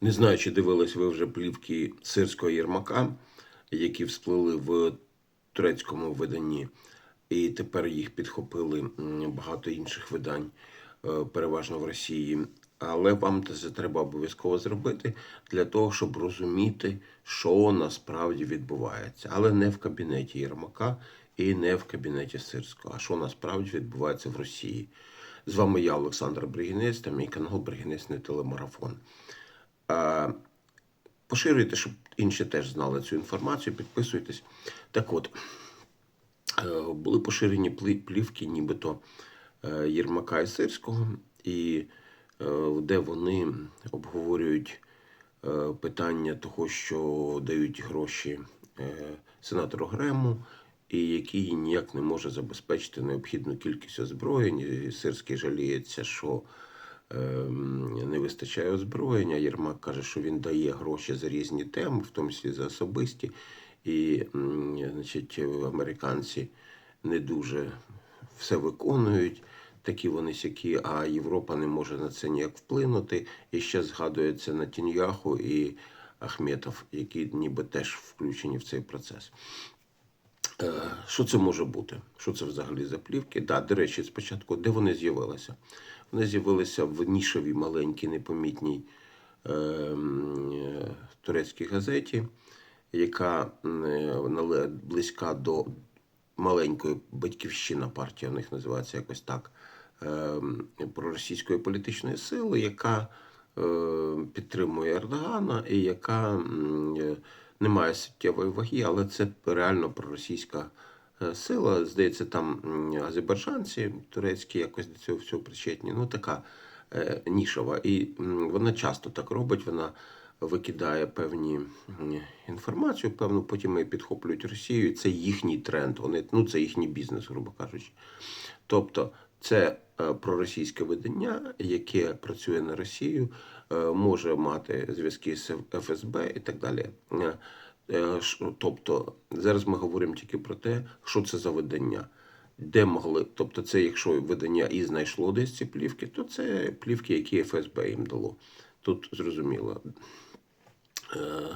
Не знаю, чи дивились ви вже плівки сирського Єрмака, які всплили в турецькому виданні, і тепер їх підхопили багато інших видань, е, переважно в Росії. Але вам це треба обов'язково зробити для того, щоб розуміти, що насправді відбувається. Але не в кабінеті Єрмака і не в кабінеті Сирського, а що насправді відбувається в Росії. З вами я, Олександр Бригінець, та мій канал Бригінець не телемарафон. Поширюйте, щоб інші теж знали цю інформацію, підписуйтесь. Так от, е, були поширені плівки, нібито е, Єрмака і Сирського, і е, де вони обговорюють питання того, що дають гроші сенатору Грему, і який ніяк не може забезпечити необхідну кількість озброєнь. Сирський жаліється, що не вистачає озброєння. Єрмак каже, що він дає гроші за різні теми, в тому числі за особисті. І значить, американці не дуже все виконують. Такі вони сякі, а Європа не може на це ніяк вплинути. І ще згадується Натіньяху і Ахметов, які ніби теж включені в цей процес. Е, Що це може бути? Що це взагалі за плівки? Да, до речі, спочатку, де вони з'явилися? Вони з'явилися в нішовій маленькій, непомітній е, е, турецькій газеті, яка е, близька до маленької батьківщина партія, у них називається якось так, е, проросійської політичної сили, яка е, підтримує Ердогана і яка не має суттєвої ваги, але це реально проросійська сила. Здається, там азербайджанці турецькі якось до цього всього причетні. Ну, така е, нішова. І вона часто так робить. Вона викидає певні інформацію, певну, потім її підхоплюють Росію. І це їхній тренд. Вони, ну, це їхній бізнес, грубо кажучи. Тобто, це е, проросійське видання, яке працює на Росію, е, може мати зв'язки з ФСБ і так далі. Е, Тобто, зараз ми говоримо тільки про те, що це за видання. Де могли, тобто, це якщо видання і знайшло десь ці плівки, то це плівки, які ФСБ їм дало. Тут зрозуміло. Е,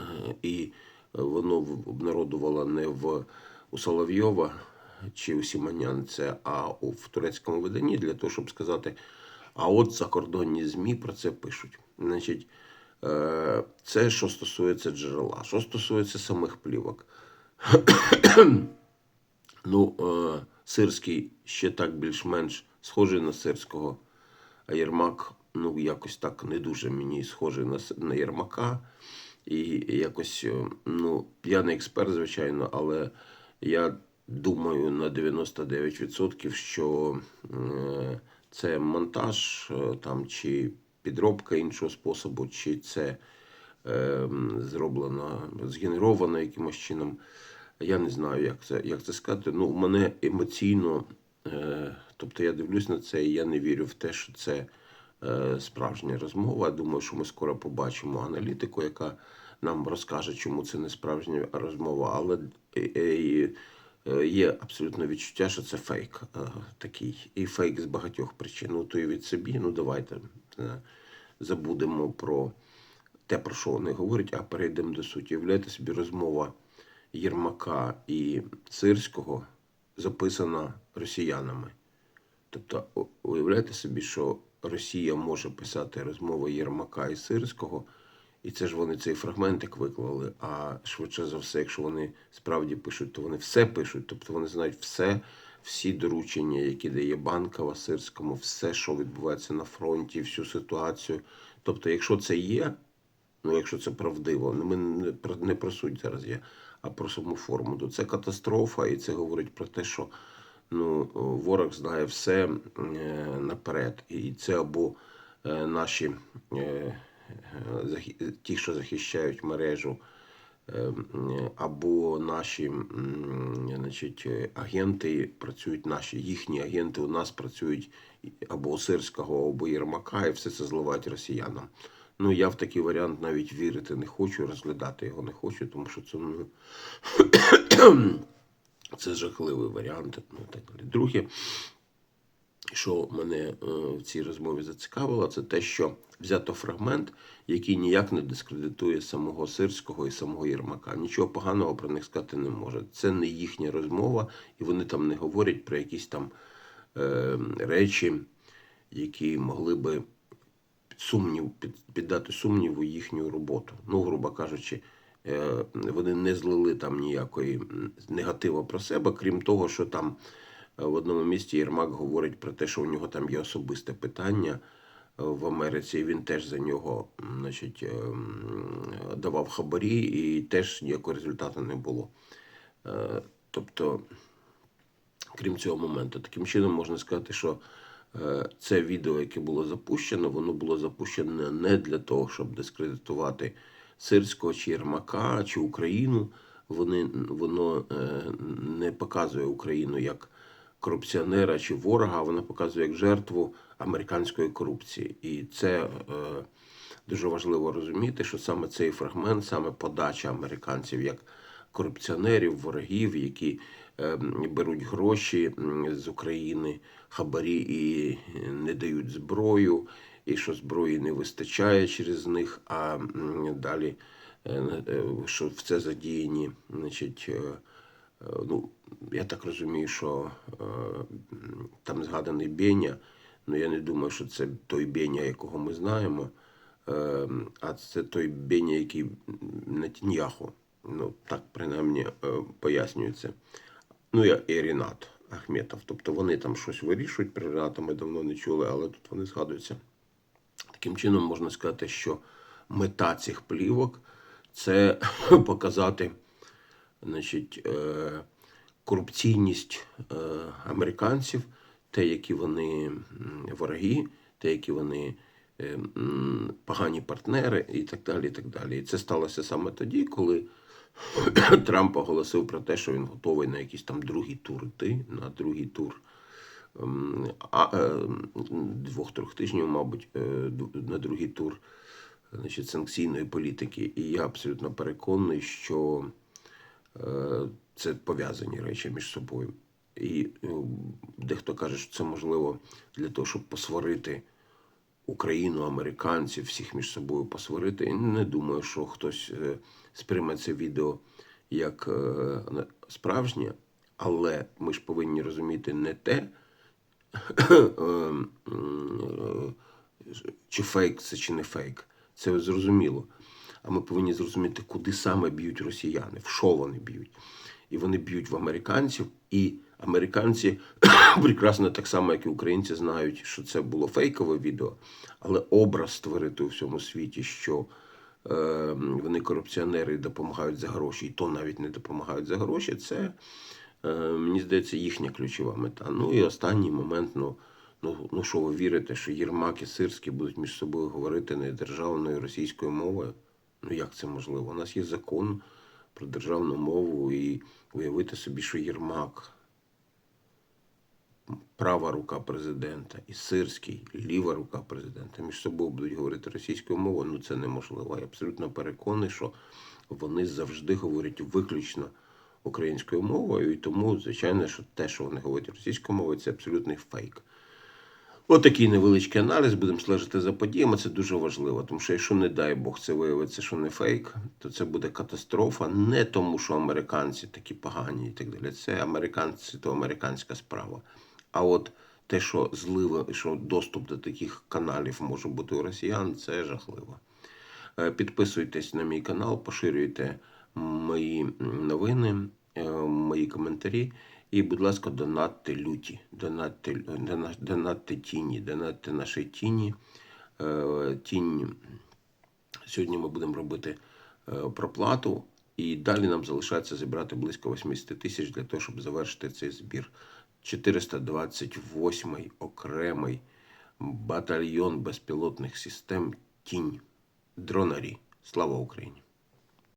і воно обнародувало не в у Соловйова чи у Сімонянце, а в турецькому виданні для того, щоб сказати, а от закордонні ЗМІ про це пишуть. Значить, це що стосується джерела. Що стосується самих плівок. Ну, е, Сирський ще так більш-менш схожий на Сирського, а Єрмак, ну, якось так не дуже мені схожий на, на Єрмака. І якось, е, ну, я не експерт, звичайно, але я думаю на 99%, що е, це монтаж е, там, чи підробка іншого способу, чи це е, зроблено, згенеровано якимось чином. Я не знаю, як це, як це сказати. Ну, мене емоційно, е, тобто я дивлюсь на це, і я не вірю в те, що це е, справжня розмова. Думаю, що ми скоро побачимо аналітику, яка нам розкаже, чому це не справжня розмова. Але е, е, є абсолютно відчуття, що це фейк е, такий. І фейк з багатьох причин. Ну, то і від собі, ну давайте забудемо про те, про що вони говорять, а перейдемо до суті. Уявляєте собі розмова Єрмака і Цирського записана росіянами. Тобто, у- уявляєте собі, що Росія може писати розмови Єрмака і Сирського, і це ж вони цей фрагментик виклали. А швидше за все, якщо вони справді пишуть, то вони все пишуть, тобто вони знають все, всі доручення, які дає Банкова Сирському, все, що відбувається на фронті, всю ситуацію. Тобто, якщо це є, ну якщо це правдиво, ну, ми не про не про суть зараз є, а про саму форму, то це катастрофа, і це говорить про те, що ну, ворог знає все е, наперед. І це або е, наші е, ті, що захищають мережу, або наші значить, агенти працюють, наші їхні агенти у нас працюють або у Сирського, або Єрмака, і все це зливають росіянам. Ну, я в такий варіант навіть вірити не хочу, розглядати його не хочу, тому що це ну, це жахливий варіант. Ну, так далі. Друге, що мене е, в цій розмові зацікавило, це те, що взято фрагмент, який ніяк не дискредитує самого Сирського і самого Єрмака. Нічого поганого про них сказати не може. Це не їхня розмова, і вони там не говорять про якісь там е, речі, які могли би сумнів, під, піддати сумніву їхню роботу. Ну, грубо кажучи, е, вони не злили там ніякої негатива про себе, крім того, що там в одному місті Єрмак говорить про те, що у нього там є особисте питання е, в Америці, він теж за нього значить, е, давав хабарі, і теж ніякого результату не було. Е, Тобто, крім цього моменту, таким чином можна сказати, що це відео, яке було запущено, воно було запущено не для того, щоб дискредитувати Сирського чи Єрмака чи Україну. Вони, воно не показує Україну як корупціонера чи ворога, а воно показує як жертву американської корупції. І це е, дуже важливо розуміти, що саме цей фрагмент, саме подача американців як корупціонерів, ворогів, які е, беруть гроші з України, хабарі і не дають зброю, і що зброї не вистачає через них, а далі е, що в це задіяні, значить. Е, Ну, я так розумію, що е, там згаданий Беня, ну я не думаю, що це той Беня, якого ми знаємо, е, а це той Беня, який Нетіньяху. Ну, так принаймні пояснюється. Ну, я і Рінат Ахметов. Тобто вони там щось вирішують. Про Ріната ми давно не чули, але тут вони згадуються. Таким чином можна сказати, що мета цих плівок це показати значить, е, корупційність е, американців, те, які вони вороги, те, які вони е, погані партнери і так далі. І так далі. І це сталося саме тоді, коли Трамп оголосив про те, що він готовий на якийсь там другий тур йти, на другий тур ем, а, двох-трьох тижнів, мабуть, на другий тур значить, санкційної політики. І я абсолютно переконаний, що це пов'язані речі між собою. І е, дехто каже, що це можливо для того, щоб посварити Україну, американців, всіх між собою посварити. І не думаю, що хтось е, сприйме це відео як е, справжнє, але ми ж повинні розуміти не те, е, м, е, чи фейк це, чи не фейк. Це зрозуміло. А ми повинні зрозуміти, куди саме б'ють росіяни, в що вони б'ють. І вони б'ють в американців, і американці прекрасно так само, як і українці, знають, що це було фейкове відео, але образ створити у всьому світі, що е, вони корупціонери допомагають за гроші, і то навіть не допомагають за гроші, це, е, мені здається, їхня ключова мета. Ну і останній момент, ну, ну, ну що ви вірите, що Єрмак і Сирський будуть між собою говорити не державною російською мовою? Ну як це можливо? У нас є закон про державну мову і уявити собі, що Єрмак права рука президента і Сирський, ліва рука президента між собою будуть говорити російською мовою, ну це неможливо. Я абсолютно переконаний, що вони завжди говорять виключно українською мовою, і тому, звичайно, що те, що вони говорять російською мовою, це абсолютний фейк. Отакий невеличкий аналіз, будемо стежити за подіями. Це дуже важливо, тому що якщо, не дай Бог, це виявиться, що не фейк, то це буде катастрофа. Не тому, що американці такі погані і так далі. Це американці, то американська справа. А от те, що зливо, що доступ до таких каналів може бути у росіян, це жахливо. Е, Підписуйтесь на мій канал, поширюйте мої новини, е, мої коментарі. І, будь ласка, донатьте люті, донатьте, дона- донатьте тіні, донатьте наші тіні. Е, Тінь. Сьогодні ми будемо робити е, проплату, і далі нам залишається зібрати близько 80 тисяч для того, щоб завершити цей збір. 428-й окремий батальйон безпілотних систем Тінь. Дронарі. Слава Україні!